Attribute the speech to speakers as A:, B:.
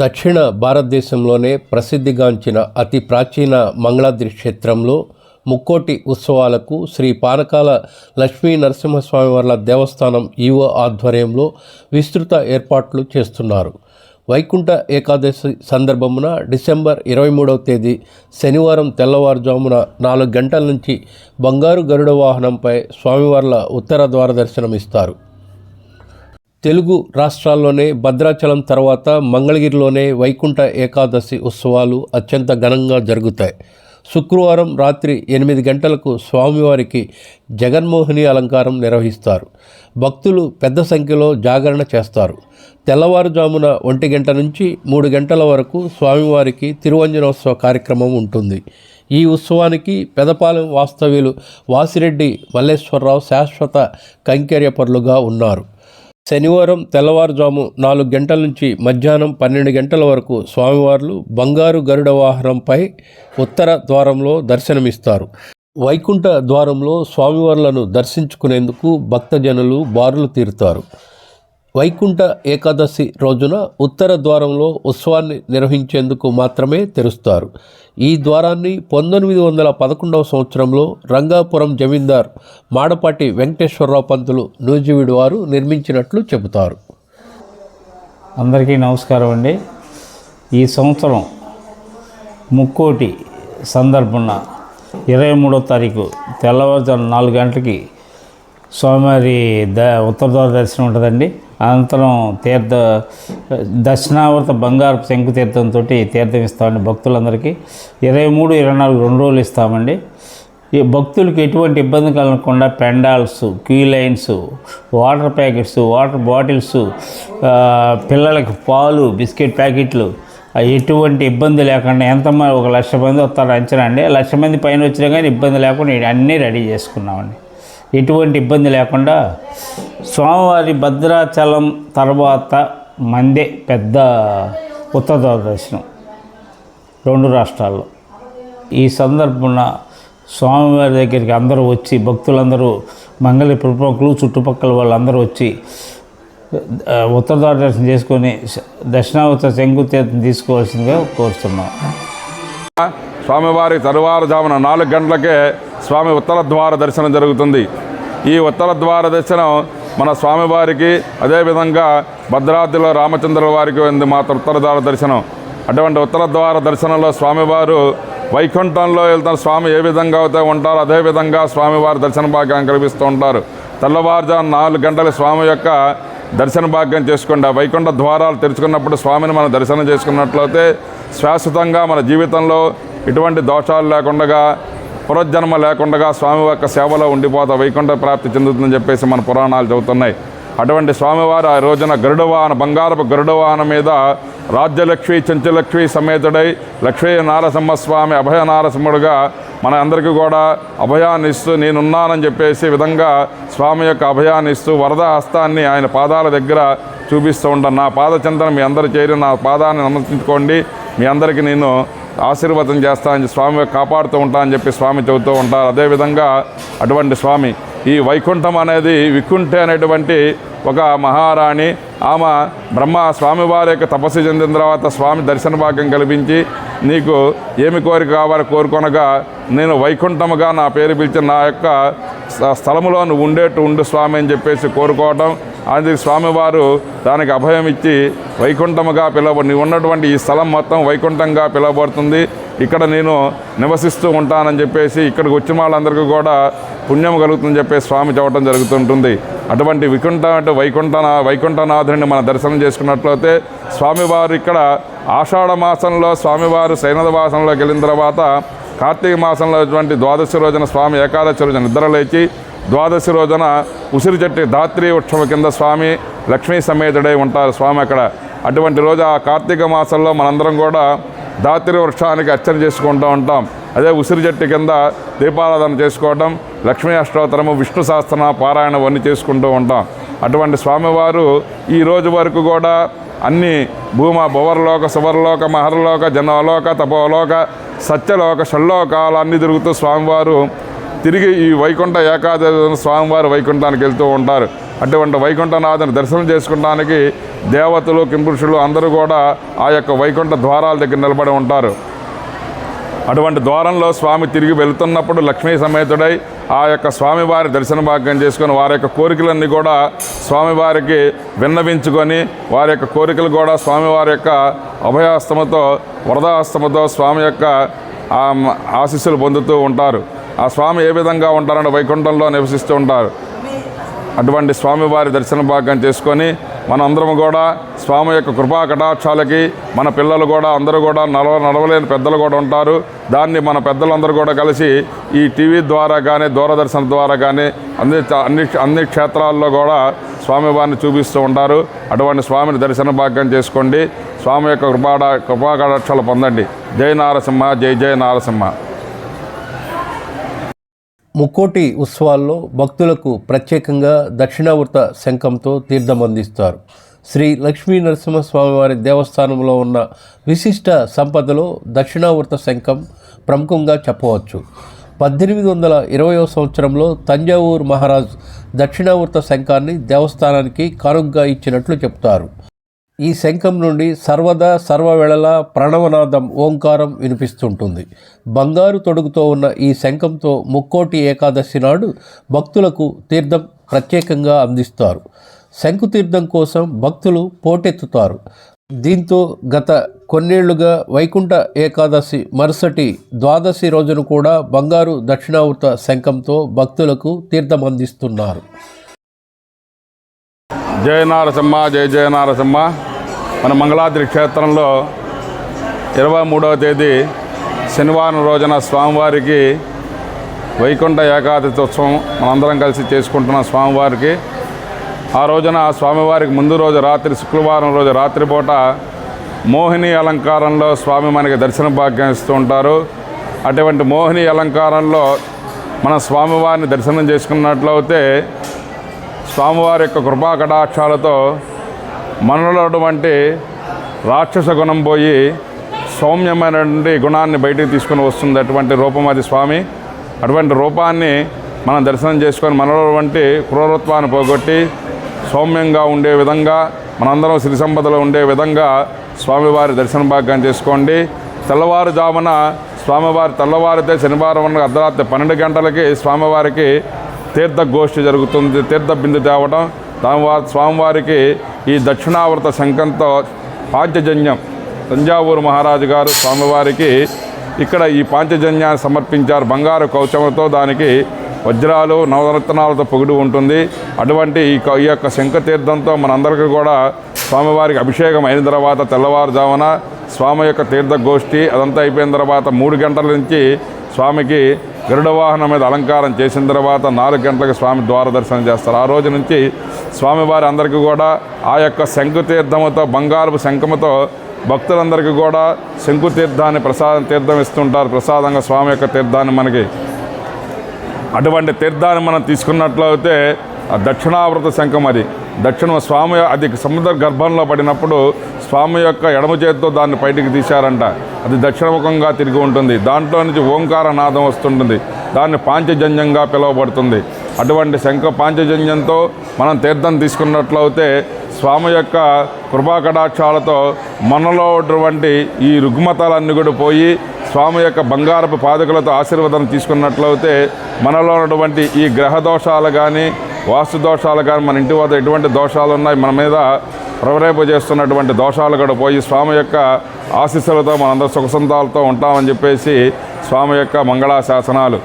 A: దక్షిణ భారతదేశంలోనే ప్రసిద్ధిగాంచిన అతి ప్రాచీన మంగళాద్రి క్షేత్రంలో ముక్కోటి ఉత్సవాలకు శ్రీ పానకాల లక్ష్మీ నరసింహస్వామి వార్ల దేవస్థానం ఈవో ఆధ్వర్యంలో విస్తృత ఏర్పాట్లు చేస్తున్నారు. వైకుంఠ ఏకాదశి సందర్భమున డిసెంబర్ ఇరవై మూడవ తేదీ శనివారం తెల్లవారుజామున నాలుగు గంటల నుంచి బంగారు గరుడ వాహనంపై స్వామివార్ల ఉత్తర ద్వార దర్శనం ఇస్తారు తెలుగు రాష్ట్రాల్లోనే భద్రాచలం తర్వాత మంగళగిరిలోనే వైకుంఠ ఏకాదశి ఉత్సవాలు అత్యంత ఘనంగా జరుగుతాయి. శుక్రవారం రాత్రి ఎనిమిది గంటలకు స్వామివారికి జగన్మోహిని అలంకారం నిర్వహిస్తారు. భక్తులు పెద్ద సంఖ్యలో జాగరణ చేస్తారు. తెల్లవారుజామున ఒంటి గంట నుంచి మూడు గంటల వరకు స్వామివారికి తిరువంజనోత్సవ కార్యక్రమం ఉంటుంది. ఈ ఉత్సవానికి పెదపాలెం వాస్తవ్యులు వాసిరెడ్డి మల్లేశ్వరరావు శాశ్వత కైంకర్యపరులుగా ఉన్నారు. శనివారం తెల్లవారుజాము నాలుగు గంటల నుంచి మధ్యాహ్నం పన్నెండు గంటల వరకు స్వామివార్లు బంగారు గరుడ వాహనంపై ఉత్తర ద్వారంలో దర్శనమిస్తారు. వైకుంఠ ద్వారంలో స్వామివార్లను దర్శించుకునేందుకు భక్తజనులు బారులు తీరుతారు. వైకుంఠ ఏకాదశి రోజున ఉత్తర ద్వారంలో ఉత్సవాన్ని నిర్వహించేందుకు మాత్రమే తెరుస్తారు. ఈ ద్వారాన్ని పంతొమ్మిది వందల పదకొండవ సంవత్సరంలో రంగాపురం జమీందార్ మాడపాటి వెంకటేశ్వరరావు పంతులు నూజివీడు వారు నిర్మించినట్లు చెబుతారు.
B: అందరికీ నమస్కారం అండి. ఈ సంవత్సరం ముక్కోటి సందర్భన ఇరవై మూడో తారీఖు తెల్లవారుజాము నాలుగు గంటలకి స్వామివారి ద ఉత్తర ద్వార దర్శనం ఉంటుందండి. అనంతరం తీర్థ దక్షిణావర్త బంగారు శంకు తీర్థంతో తీర్థం ఇస్తామండి భక్తులందరికీ. ఇరవై మూడు ఇరవై నాలుగు రెండు రోజులు ఇస్తామండి. ఈ భక్తులకు ఎటువంటి ఇబ్బంది కలగకుండా pandals queue lines water packets water bottles పిల్లలకి పాలు బిస్కెట్ ప్యాకెట్లు ఎటువంటి ఇబ్బంది లేకుండా ఎంతమంది ఒక లక్ష మంది వస్తారు అంచనా అండి. లక్ష మంది పైన వచ్చినా కానీ ఇబ్బంది లేకుండా అన్నీ రెడీ చేసుకున్నామండి. ఎటువంటి ఇబ్బంది లేకుండా స్వామివారి భద్రాచలం తర్వాత మందే పెద్ద ఉత్తర దర్శనం రెండు రాష్ట్రాల్లో. ఈ సందర్భంలో స్వామివారి దగ్గరికి అందరూ వచ్చి భక్తులందరూ మంగళ ప్రముఖులు చుట్టుపక్కల వాళ్ళందరూ వచ్చి ఆ, ఉత్తర దర్శనం చేసుకొని శ- దక్షిణావత శంకుతీర్థం తీసుకోవాల్సిందిగా కోరుతున్నాం.
C: స్వామివారి తరువారుజామున నాలుగు గంటలకే స్వామి ఉత్తర ద్వార దర్శనం జరుగుతుంది. ఈ ఉత్తర ద్వార దర్శనం మన స్వామివారికి అదేవిధంగా భద్రాద్రిలో రామచంద్రుల వారికి ఉంది మాత్రం ఉత్తర ద్వార దర్శనం. అటువంటి ఉత్తర ద్వార దర్శనంలో స్వామివారు వైకుంఠంలో వెళ్తున్న స్వామి ఏ విధంగా అయితే ఉంటారో అదే విధంగా స్వామివారి దర్శన భాగ్యం కల్పిస్తూ ఉంటారు. తెల్లవారుజాము నాలుగు గంటల స్వామి యొక్క దర్శన భాగ్యం చేసుకోండి ఆ వైకుంఠ ద్వారాలు తెరుచుకున్నప్పుడు స్వామిని మనం దర్శనం చేసుకున్నట్లయితే శాశ్వతంగా మన జీవితంలో ఎటువంటి దోషాలు లేకుండా పునర్జన్మ లేకుండా స్వామి యొక్క సేవలో ఉండిపోతా వైకుంఠ ప్రాప్తి చెందుతుందని చెప్పేసి మన పురాణాలు చెబుతున్నాయి. అటువంటి స్వామివారు ఆ రోజున గరుడవాహన బంగారపు గరుడవాహన మీద రాజ్యలక్ష్మి చెంచులక్ష్మి సమేతుడై లక్ష్మీ నారసింహ స్వామి అభయ నారసింహుడుగా మన అందరికీ కూడా అభయాన్ని ఇస్తూ నేనున్నానని చెప్పేసి విధంగా స్వామి యొక్క అభయాన్ని ఇస్తూ వరద హస్తాన్ని ఆయన పాదాల దగ్గర చూపిస్తూ ఉంటాను నా పాద చింతన మీ అందరు చేరి నా పాదాన్ని నమస్కరించుకోండి. మీ అందరికీ నేను ఆశీర్వాదం చేస్తానని స్వామి కాపాడుతూ ఉంటా అని చెప్పి స్వామి చెబుతూ ఉంటారు. అదేవిధంగా అటువంటి స్వామి ఈ వైకుంఠం అనేది వికుంఠే అనేటువంటి ఒక మహారాణి. ఆమె బ్రహ్మ స్వామివారి యొక్క తపస్సు చెందిన తర్వాత స్వామి దర్శన భాగ్యం కల్పించి నీకు ఏమి కోరిక కావాలో కోరుకొనగా నేను వైకుంఠముగా నా పేరు పిలిచిన నా యొక్క స్థలములో నువ్వు ఉండేట్టు ఉండు స్వామి అని చెప్పేసి కోరుకోవటం. అందుకు స్వామివారు దానికి అభయం ఇచ్చి వైకుంఠముగా పిలవ నీవు ఉన్నటువంటి ఈ స్థలం మొత్తం వైకుంఠంగా పిలవబడుతుంది. ఇక్కడ నేను నివసిస్తూ ఉంటానని చెప్పేసి ఇక్కడికి వచ్చిన వాళ్ళందరికీ కూడా పుణ్యం కలుగుతుందని చెప్పేసి స్వామి చెప్పడం జరుగుతుంటుంది. అటువంటి వికుంఠ అంటే వైకుంఠ వైకుంఠనాథుడిని మనం దర్శనం చేసుకున్నట్లయితే స్వామివారు ఇక్కడ ఆషాఢ మాసంలో స్వామివారు సైనదవాసంలోకి వెళ్ళిన తర్వాత కార్తీక మాసంలో అటువంటి ద్వాదశి రోజున స్వామి ఏకాదశి రోజున నిద్ర లేచి ద్వాదశి రోజున ఉసిరి చెట్టు ధాత్రి వృక్షం కింద స్వామి లక్ష్మీ సమేతుడై ఉంటారు. స్వామి అక్కడ అటువంటి రోజు ఆ కార్తీక మాసంలో మనందరం కూడా ధాత్రి వృక్షానికి అర్చన చేసుకుంటూ ఉంటాం. అదే ఉసిరి చెట్టు కింద దీపారాధన చేసుకోవటం లక్ష్మీ అష్టోత్తరము విష్ణు సహస్రనామ పారాయణ అన్నీ చేసుకుంటూ ఉంటాం. అటువంటి స్వామివారు ఈ రోజు వరకు కూడా అన్ని భూమ భువర్లోక సువర్లోక మహర్లోక జనలోక తపోలోక సత్యలోక షల్లోకాలు అన్నీ తిరుగుతూ స్వామివారు తిరిగి ఈ వైకుంఠ ఏకాదశి స్వామివారు వైకుంఠానికి వెళ్తూ ఉంటారు. అటువంటి వైకుంఠనాథుని దర్శనం చేసుకోవడానికి దేవతలు కింపురుషులు అందరూ కూడా ఆ యొక్క వైకుంఠ ద్వారాల దగ్గర నిలబడి ఉంటారు. అటువంటి ద్వారంలో స్వామి తిరిగి వెళుతున్నప్పుడు లక్ష్మీ సమేతుడై ఆ యొక్క స్వామివారి దర్శన భాగ్యం చేసుకొని వారి యొక్క కోరికలన్నీ కూడా స్వామివారికి విన్నవించుకొని వారి యొక్క కోరికలు కూడా స్వామివారి యొక్క అభయాస్తమతో వరదాస్తమతో స్వామి యొక్క ఆశీస్సులు పొందుతూ ఉంటారు. ఆ స్వామి ఏ విధంగా ఉంటారంటే వైకుంఠంలో నివసిస్తూ ఉంటారు. అటువంటి స్వామివారి దర్శన భాగ్యం చేసుకొని మనందరం కూడా స్వామి యొక్క కృపా కటాక్షాలకి మన పిల్లలు కూడా అందరూ కూడా నడవ నడవలేని పెద్దలు కూడా ఉంటారు. దాన్ని మన పెద్దలందరూ కూడా కలిసి ఈ టీవీ ద్వారా కానీ దూరదర్శన్ ద్వారా కానీ అన్ని అన్ని అన్ని క్షేత్రాల్లో కూడా స్వామివారిని చూపిస్తూ ఉంటారు. అటువంటి స్వామిని దర్శన భాగ్యం చేసుకోండి. స్వామి యొక్క కృపాడ కృపా కటాక్షాలు పొందండి. జై నారసింహ జై జయ నారసింహ.
A: ముక్కోటి ఉత్సవాల్లో భక్తులకు ప్రత్యేకంగా దక్షిణావృత శంఖంతో తీర్థం అందిస్తారు శ్రీ లక్ష్మీ నరసింహస్వామివారి దేవస్థానంలో ఉన్న విశిష్ట సంపదలో దక్షిణావృత శంఖం ప్రముఖంగా చెప్పవచ్చు. పద్దెనిమిది వందల ఇరవయో సంవత్సరంలో తంజావూరు మహారాజ్ దక్షిణావృత శంఖాన్ని దేవస్థానానికి కానుగ్గా ఇచ్చినట్లు చెప్తారు. ఈ శంఖం నుండి సర్వదా సర్వవేళలా ప్రణవనాదం ఓంకారం వినిపిస్తుంటుంది. బంగారు తొడుగుతో ఉన్న ఈ శంఖంతో ముక్కోటి ఏకాదశి నాడు భక్తులకు తీర్థం ప్రత్యేకంగా అందిస్తారు. శంకు తీర్థం కోసం భక్తులు పోటెత్తుతారు. దీంతో గత కొన్నేళ్ళుగా వైకుంఠ ఏకాదశి మరుసటి ద్వాదశి రోజున కూడా బంగారు దక్షిణావృత శంఖంతో భక్తులకు తీర్థం అందిస్తున్నారు.
C: జయ నారసింహ జయ జయ నారసింహ. మన మంగళాద్రి క్షేత్రంలో ఇరవై మూడవ తేదీ శనివారం రోజున స్వామివారికి వైకుంఠ ఏకాదశి ఉత్సవం మనందరం కలిసి చేసుకుంటున్న స్వామివారికి. ఆ రోజున స్వామివారికి ముందు రోజు రాత్రి శుక్రవారం రోజు రాత్రిపూట మోహిని అలంకారంలో స్వామి మనకి దర్శన భాగ్యం ఇస్తూ ఉంటారు. అటువంటి మోహిని అలంకారంలో మన స్వామివారిని దర్శనం చేసుకున్నట్లయితే స్వామివారి యొక్క కృపా కటాక్షాలతో మనలో వంటి రాక్షస గుణం పోయి సౌమ్యమైనటువంటి గుణాన్ని బయటికి తీసుకొని వస్తుంది అటువంటి రూపం అది స్వామి. అటువంటి రూపాన్ని మనం దర్శనం చేసుకొని మనలో వంటి క్రూరత్వాన్ని పోగొట్టి సౌమ్యంగా ఉండే విధంగా మనందరం సిరి సంపదలో ఉండే విధంగా స్వామివారి దర్శన భాగ్యం చేసుకోండి. తెల్లవారుజామున స్వామివారి తెల్లవారితే శనివారం ఉన్న అర్ధరాత్రి పన్నెండు గంటలకి స్వామివారికి తీర్థ గోష్ఠి జరుగుతుంది. తీర్థ బిందు తేవడం దాని స్వామివారికి ఈ దక్షిణావృత శంఖంతో పాంచజన్యం తంజావూరు మహారాజు గారు స్వామివారికి ఇక్కడ ఈ పాంచజన్యాన్ని సమర్పించారు. బంగారు కౌచములతో దానికి వజ్రాలు నవరత్నాలతో పొగిడి ఉంటుంది. అటువంటి ఈ క- ఈ యొక్క శంఖతీర్థంతో మనందరికీ కూడా స్వామివారికి అభిషేకం అయిన తర్వాత తెల్లవారుజామున స్వామి యొక్క తీర్థగోష్ఠి అదంతా అయిపోయిన తర్వాత మూడు గంటల నుంచి స్వామికి గరుడ వాహనం మీద అలంకారం చేసిన తర్వాత నాలుగు గంటలకు స్వామి ద్వార దర్శనం చేస్తారు. ఆ రోజు నుంచి స్వామివారి అందరికీ కూడా ఆ యొక్క శంకు తీర్థముతో బంగారపు శంఖముతో భక్తులందరికీ కూడా శంకు తీర్థాన్ని ప్రసాదం తీర్థం ఇస్తుంటారు. ప్రసాదంగా స్వామి యొక్క తీర్థాన్ని మనకి అటువంటి తీర్థాన్ని మనం తీసుకున్నట్లయితే ఆ దక్షిణావృత శంఖం అది. దక్షిణ స్వామి అది సముద్ర గర్భంలో పడినప్పుడు స్వామి యొక్క ఎడమ చేతితో దాన్ని బయటికి తీశారంట. అది దక్షిణముఖంగా తిరిగి ఉంటుంది. దాంట్లో నుంచి ఓంకార నాదం వస్తుంటుంది. దాన్ని పాంచజన్యంగా పిలువబడుతుంది. అటువంటి శంఖ పాంచజన్యంతో మనం తీర్థం తీసుకున్నట్లయితే స్వామి యొక్క కృపాకటాక్షాలతో మనలో ఉన్నటువంటి ఈ రుగ్మతలన్నీ కూడా పోయి స్వామి యొక్క బంగారపు పాదకులతో ఆశీర్వాదం తీసుకున్నట్లయితే మనలో ఉన్నటువంటి ఈ గ్రహ దోషాలు కానీ వాస్తు దోషాలు కానీ మన ఇంటి వద్ద ఎటువంటి దోషాలు ఉన్నాయి మన మీద ప్రవరేపజేస్తున్నటువంటి దోషాలు కూడా పోయి స్వామి యొక్క ఆశీస్సులతో మనందరూ సుఖసంతాలతో ఉంటామని చెప్పేసి స్వామి యొక్క మంగళాశాసనాలు.